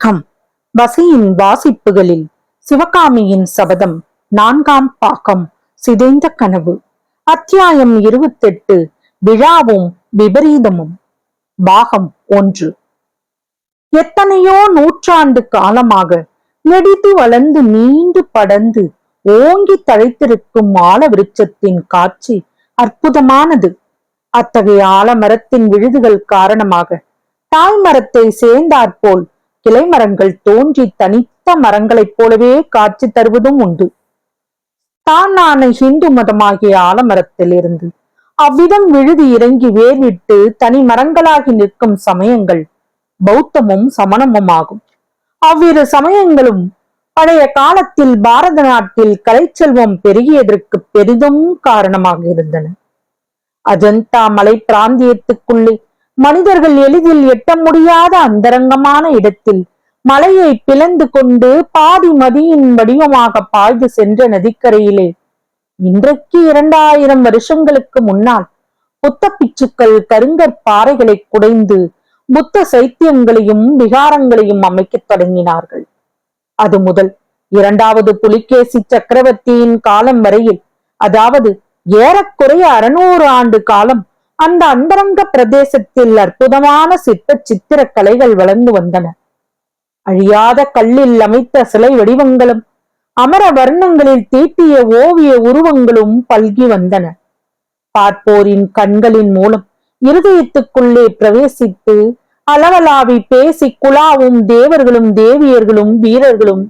வணக்கம். வசையின் வாசிப்புகளில் சிவகாமியின் சபதம் நான்காம் பாகம் சிதைந்த கனவு. அத்தியாயம் இருபத்தெட்டு விழாவும் விபரீதமும். பாகம் ஒன்று. எத்தனையோ நூற்றாண்டு காலமாக நெடித்து வளர்ந்து நீண்டு படர்ந்து ஓங்கி தழைத்திருக்கும் ஆல விருட்சத்தின் காட்சி அற்புதமானது. அத்தகைய ஆலமரத்தின் விழுதுகள் காரணமாக தாய்மரத்தை சேர்ந்தாற்போல் கிளை மரங்கள் தோன்றி தனித்த மரங்களைப் போலவே காட்சி தருவதும் உண்டு. தானான ஹிந்து மதமாகிய ஆலமரத்திலிருந்து அவ்விதம் விழுதி இறங்கி வேர்விட்டு தனி மரங்களாகி நிற்கும் சமயங்கள் பௌத்தமும் சமணமும் ஆகும் அவ்விரு சமயங்களும் பழைய காலத்தில் பாரத நாட்டில் கலைச்செல்வம் பெருகியதற்கு பெரிதும் காரணமாக இருந்தன. அஜந்தா மலை பிராந்தியத்துக்குள்ளே மனிதர்கள் எளிதில் எட்ட முடியாத அந்தரங்கமான இடத்தில் மலையை பிளந்து கொண்டு பாதி மதியின் வடிவமாக பாய்ந்து சென்ற நதிக்கரையிலே. இன்றைக்கு இரண்டாயிரம் வருஷங்களுக்கு முன்னால் புத்த பிச்சுக்கள் கருங்கற் பாறைகளை குடைந்து புத்த சைத்தியங்களையும் விகாரங்களையும் அமைக்கத் தொடங்கினார்கள். அது முதல் இரண்டாவது புலிகேசி சக்கரவர்த்தியின் காலம் வரையில் அதாவது ஏறக்குறைய அறுநூறு ஆண்டு காலம் அந்த அந்தரங்க பிரதேசத்தில் அற்புதமான சிற்ப சித்திர கலைகள் வளர்ந்து வந்தன. அழியாத கல்லில் அமைத்த சிலை வடிவங்களும் அமர வர்ணங்களில் தீட்டிய ஓவிய உருவங்களும் பல்கி வந்தன. பார்ப்போரின் கண்களின் மூலம் இருதயத்துக்குள்ளே பிரவேசித்து அளவலாவி பேசி குலாவும் தேவர்களும் தேவியர்களும் வீரர்களும்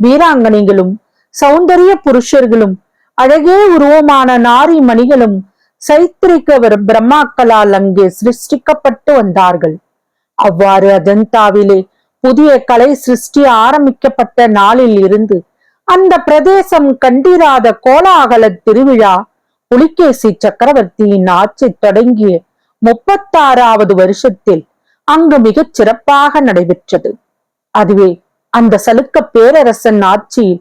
வீராங்கனைகளும் சௌந்தரிய புருஷர்களும் அழகே உருவமான நாரி மணிகளும் சைத்திரிக பிரம்மாக்களால் அங்கே சிருஷ்டிக்கப்பட்டு வந்தார்கள். அவ்வாறு அஜந்தாவிலே புதிய கலை சிருஷ்டி ஆரம்பிக்கப்பட்ட நாளில் இருந்து அந்த பிரதேசம் கண்டிராத கோலாகல திருவிழா புலிகேசி சக்கரவர்த்தியின் ஆட்சி தொடங்கிய முப்பத்தாறாவது வருஷத்தில் அங்கு மிகச் சிறப்பாக நடைபெற்றது. அதுவே அந்த சலுக்க பேரரசன் ஆட்சியில்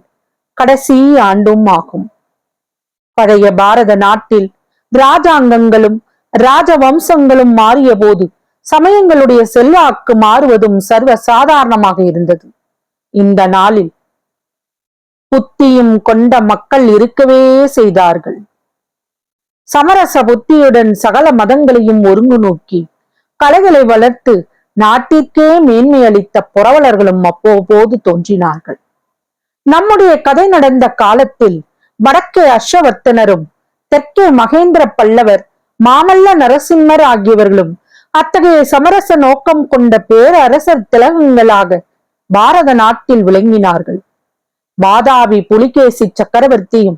கடைசி ஆண்டும் ஆகும். பழைய பாரத நாட்டில் ராஜாங்கங்களும் ராஜவம்சங்களும் மாறிய போது சமயங்களுடைய செல்வாக்கு மாறுவதும் சர்வ சாதாரணமாக இருந்தது. இந்த நாளில் புத்தியும் கொண்ட மக்கள் இருக்கவே செய்தார்கள். சமரச புத்தியுடன் சகல மதங்களையும் ஒருங்கு நோக்கி கலைகளை வளர்த்து நாட்டிற்கே மேன்மை அளித்த புரவலர்களும் அப்போது தோன்றினார்கள். நம்முடைய கதை நடந்த காலத்தில் வடக்கே அஸ்வர்த்தனரும் தெற்கே மகேந்திர பல்லவர் மாமல்ல நரசிம்மர் ஆகியவர்களும் அத்தகைய சமரச நோக்கம் கொண்ட பேரரசர் திலகங்களாக பாரத நாட்டில் விளங்கினார்கள். வாதாபி புலிகேசி சக்கரவர்த்தியும்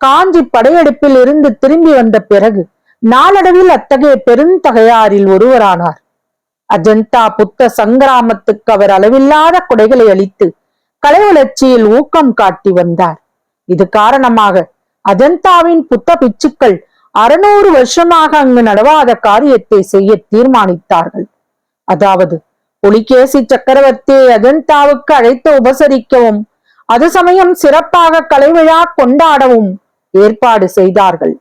காஞ்சி படையெடுப்பில் இருந்து திரும்பி வந்த பிறகு நாளடைவில் அத்தகைய பெருந்தகையாரில் ஒருவரானார். அஜந்தா புத்த சங்கிராமத்துக்கு அவர் அளவில்லாத கொடைகளை அளித்து கலை வளர்ச்சியில் ஊக்கம் காட்டி வந்தார். இது காரணமாக அஜந்தாவின் புத்த பிச்சுக்கள் அறுநூறு வருஷமாக அங்கு நடவாத காரியத்தை செய்ய தீர்மானித்தார்கள். அதாவது புலிகேசி சக்கரவர்த்தியை அஜந்தாவுக்கு அழைத்து உபசரிக்கவும் அது சமயம் சிறப்பாக கலைவிழா கொண்டாடவும் ஏற்பாடு செய்தார்கள்.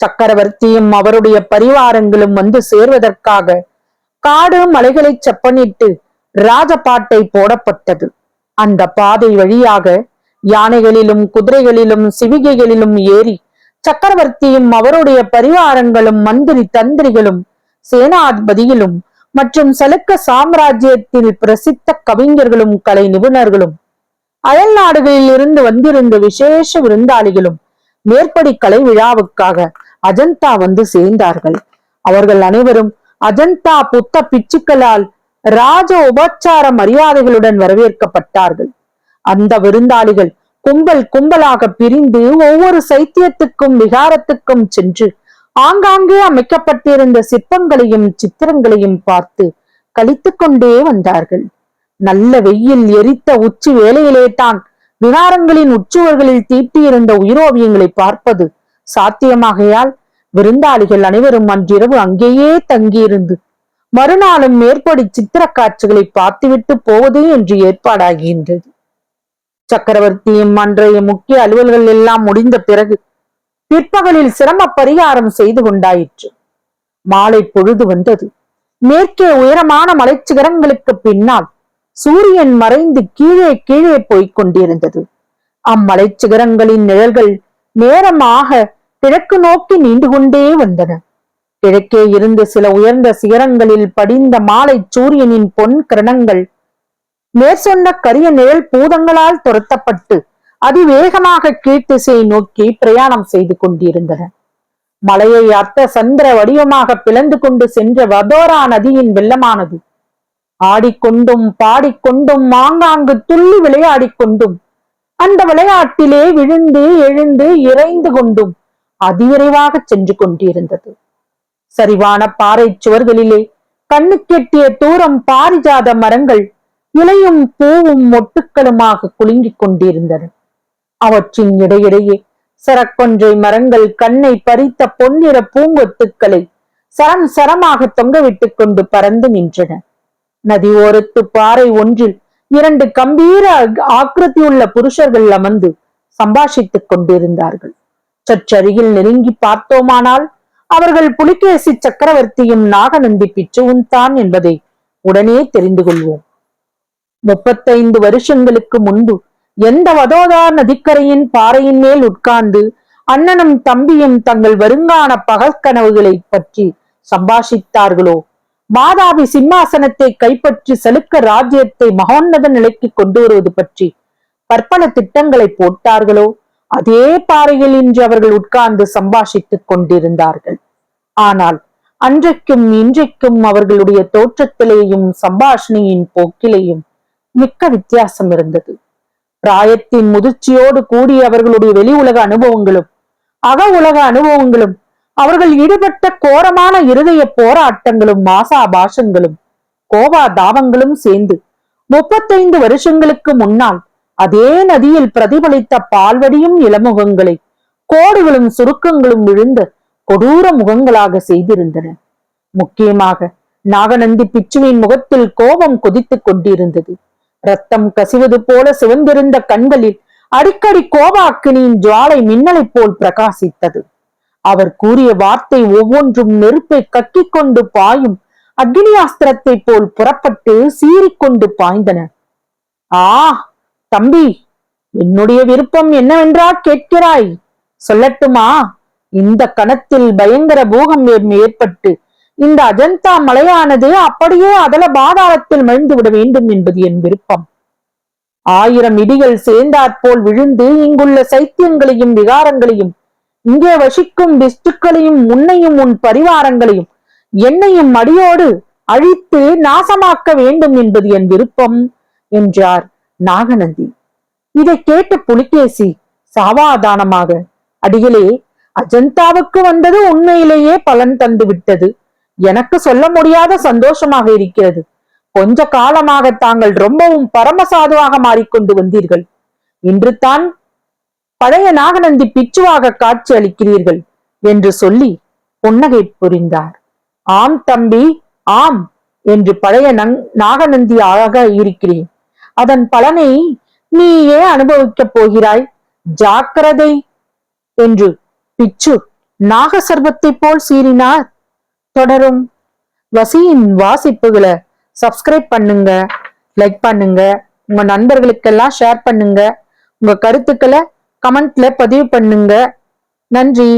சக்கரவர்த்தியும் அவருடைய பரிவாரங்களும் வந்து சேர்வதற்காக காடு மலைகளை செப்பனிட்டு ராஜபாட்டை போடப்பட்டது. அந்த பாதை வழியாக யானைகளிலும் குதிரைகளிலும் சிவிகைகளிலும் ஏறி சக்கரவர்த்தியும் அவருடைய பரிவாரங்களும் மந்திரி தந்திரிகளும் சேனாதிபதியிலும் மற்றும் சலுக்க சாம்ராஜ்யத்தில் பிரசித்த கவிஞர்களும் கலை நிபுணர்களும் அயல் நாடுகளில் இருந்து வந்திருந்த விசேஷ விருந்தாளிகளும் மேற்படி கலை விழாவுக்காக அஜந்தா வந்து சேர்ந்தார்கள். அவர்கள் அனைவரும் அஜந்தா புத்த பிச்சுக்களால் ராஜ உபச்சார மரியாதைகளுடன் வரவேற்கப்பட்டார்கள். அந்த விருந்தாளிகள் கும்பல் கும்பலாக பிரிந்து ஒவ்வொரு சைத்தியத்துக்கும் விகாரத்துக்கும் சென்று ஆங்காங்கே அமைக்கப்பட்டிருந்த சிற்பங்களையும் சித்திரங்களையும் பார்த்து கழித்துக் கொண்டே வந்தார்கள். நல்ல வெயில் எரித்த உச்சி வேலையிலே தான் விகாரங்களின் உச்சுவர்களில் தீட்டியிருந்த உயிரோவியங்களை பார்ப்பது சாத்தியமாகையால் விருந்தாளிகள் அனைவரும் அன்றிரவு அங்கேயே தங்கியிருந்து மறுநாளும் மேற்படி சித்திர காட்சிகளை பார்த்துவிட்டு போவது என்று ஏற்பாடாகின்றது. சக்கரவர்த்தியும் அன்றைய முக்கிய அலுவல்கள் எல்லாம் முடிந்த பிறகு பிற்பகலில் சிரம பரிகாரம் செய்து கொண்டாயிற்று. மாலை பொழுது வந்தது. மேற்கே உயரமான மலைச்சிகரங்களுக்கு பின்னால் சூரியன் மறைந்து கீழே கீழே போய்க் கொண்டிருந்தது. அம்மலைச்சிகரங்களின் நிழல்கள் நேரமாக கிழக்கு நோக்கி நீண்டு கொண்டே வந்தன. கிழக்கே இருந்து சில உயர்ந்த சிகரங்களில் படிந்த மாலை சூரியனின் பொன் கிரணங்கள் மேற்சொன்ன கரிய நிழல் பூதங்களால் துரத்தப்பட்டு அதிவேகமாக கீழ்த்திசை நோக்கி பிரயாணம் செய்து கொண்டிருந்தன. மலையை அர்த்த சந்திர வடிவமாக பிளந்து கொண்டு சென்ற வதோரா நதியின் வெள்ளமானது. ஆடிக்கொண்டும் பாடிக்கொண்டும் மாங்காங்கு துள்ளி விளையாடிக்கொண்டும் அந்த விளையாட்டிலே விழுந்து எழுந்து இறைந்து கொண்டும் அதிவிரைவாக சென்று கொண்டிருந்தது. சரிவான பாறை சுவர்களிலே கண்ணுக்கெட்டிய தூரம் பாரிஜாத மரங்கள் இலையும் பூவும் மொட்டுக்களுமாக குலுங்கிக் கொண்டிருந்தன. அவற்றின் இடையிடையே சரக்கொன்றை மரங்கள் கண்ணை பறித்த பொன்னிற பூங்கொத்துக்களை சரம் சரமாக தொங்கவிட்டுக் கொண்டு பறந்து நின்றன. நதி ஓரத்து பாறை ஒன்றில் இரண்டு கம்பீர ஆக்கிருத்தியுள்ள புருஷர்கள் அமர்ந்து சம்பாஷித்துக் கொண்டிருந்தார்கள். சற்றருகில் நெருங்கி பார்த்தோமானால் அவர்கள் புலிகேசி சக்கரவர்த்தியும் நாகநந்தி பிச்சுவும் தான் என்பதை உடனே தெரிந்து கொள்வோம். முப்பத்தைந்து வருஷங்களுக்கு முன்பு எந்த வதோதா நதிக்கரையின் பாறையின் மேல் உட்கார்ந்து அண்ணனும் தம்பியும் தங்கள் வருங்கான பகற்கனவுகளை பற்றி சம்பாஷித்தார்களோ? மாதாவி சிம்மாசனத்தை கைப்பற்றி செலுக்க ராஜ்யத்தை மகோன்னத நிலைக்கு கொண்டு வருவது பற்றி பற்பல திட்டங்களை போட்டார்களோ? அதே பாறையில் இன்று அவர்கள் உட்கார்ந்து சம்பாஷித்துக் கொண்டிருந்தார்கள். ஆனால் அன்றைக்கும் இன்றைக்கும் அவர்களுடைய தோற்றத்திலேயும் சம்பாஷணையின் போக்கிலேயும் மிக்க வித்தியாசம் இருந்தது. பிராயத்தின் முதிர்ச்சியோடு கூடிய அவர்களுடைய வெளி உலக அனுபவங்களும் அக உலக அனுபவங்களும் அவர்கள் ஈடுபட்ட கோரமான இருதய போராட்டங்களும் மாசாபாசங்களும் கோபா சேர்ந்து முப்பத்தைந்து வருஷங்களுக்கு முன்னால் அதே நதியில் பிரதிபலித்த பால்வடியும் இளமுகங்களை கோடுகளும் சுருக்கங்களும் விழுந்த கொடூர முகங்களாக செய்திருந்தன. முக்கியமாக நாகநந்தி பிச்சுவின் முகத்தில் கோபம் கொதித்துக் கொண்டிருந்தது. ரத்தம் கசிவது போல சிவந்திருந்த கண்களில் அடிக்கடி கோபாக்கினியின் ஜுவாலை மின்னலைப் போல் பிரகாசித்தது. அவர் கூறிய வார்த்தை ஒவ்வொன்றும் நெருப்பை கக்கிக் கொண்டு பாயும் அக்னியாஸ்திரத்தை போல் புறப்பட்டு சீறிக்கொண்டு பாய்ந்தன. ஆ தம்பி என்னுடைய விருப்பம் என்னவென்றா கேட்கிறாய். சொல்லட்டுமா? இந்த கணத்தில் பயங்கர பூகம் ஏற்பட்டு இந்த அஜந்தா மலையானது அப்படியே அதல பாதாளத்தில் மழுந்து விட வேண்டும் என்பது என் விருப்பம். ஆயிரம் இடிகள் சேர்ந்தாற்போல் விழுந்து இங்குள்ள சைத்தியங்களையும் விகாரங்களையும் இங்கே வசிக்கும் விஷ்டுக்களையும் உன்னையும் உன் பரிவாரங்களையும் என்னையும் அடியோடு அழித்து நாசமாக்க வேண்டும் என்பது என் விருப்பம் என்றார் நாகநந்தி. இதை கேட்ட புலிகேசி சாவாதானமாக அடிகளே அஜந்தாவுக்கு வந்தது உண்மையிலேயே பலன் தந்து விட்டது எனக்கு சொல்ல முடியாத சந்தோஷமாக இருக்கிறது. கொஞ்ச காலமாக தாங்கள் ரொம்பவும் பரமசாதுவாக மாறிக்கொண்டு வந்தீர்கள். இன்று தான் பழைய நாகநந்தி பிச்சுவாக காட்சி அளிக்கிறீர்கள் என்று சொல்லி புன்னகை புரிந்தார். ஆம் தம்பி ஆம் என்று பழைய நங் நாகநந்தியாக இருக்கிறேன். அதன் பலனை நீயே அனுபவிக்கப் போகிறாய். ஜாக்கிரதை என்று பிச்சு நாக சர்பத்தை போல் சீறினார். தொடரும். வசியின் வாசிப்புகளை சப்ஸ்கிரைப் பண்ணுங்க லைக் பண்ணுங்க உங்க நண்பர்களுக்கெல்லாம் ஷேர் பண்ணுங்க உங்க கருத்துக்களை கமெண்ட்ல பதிவு பண்ணுங்க. நன்றி.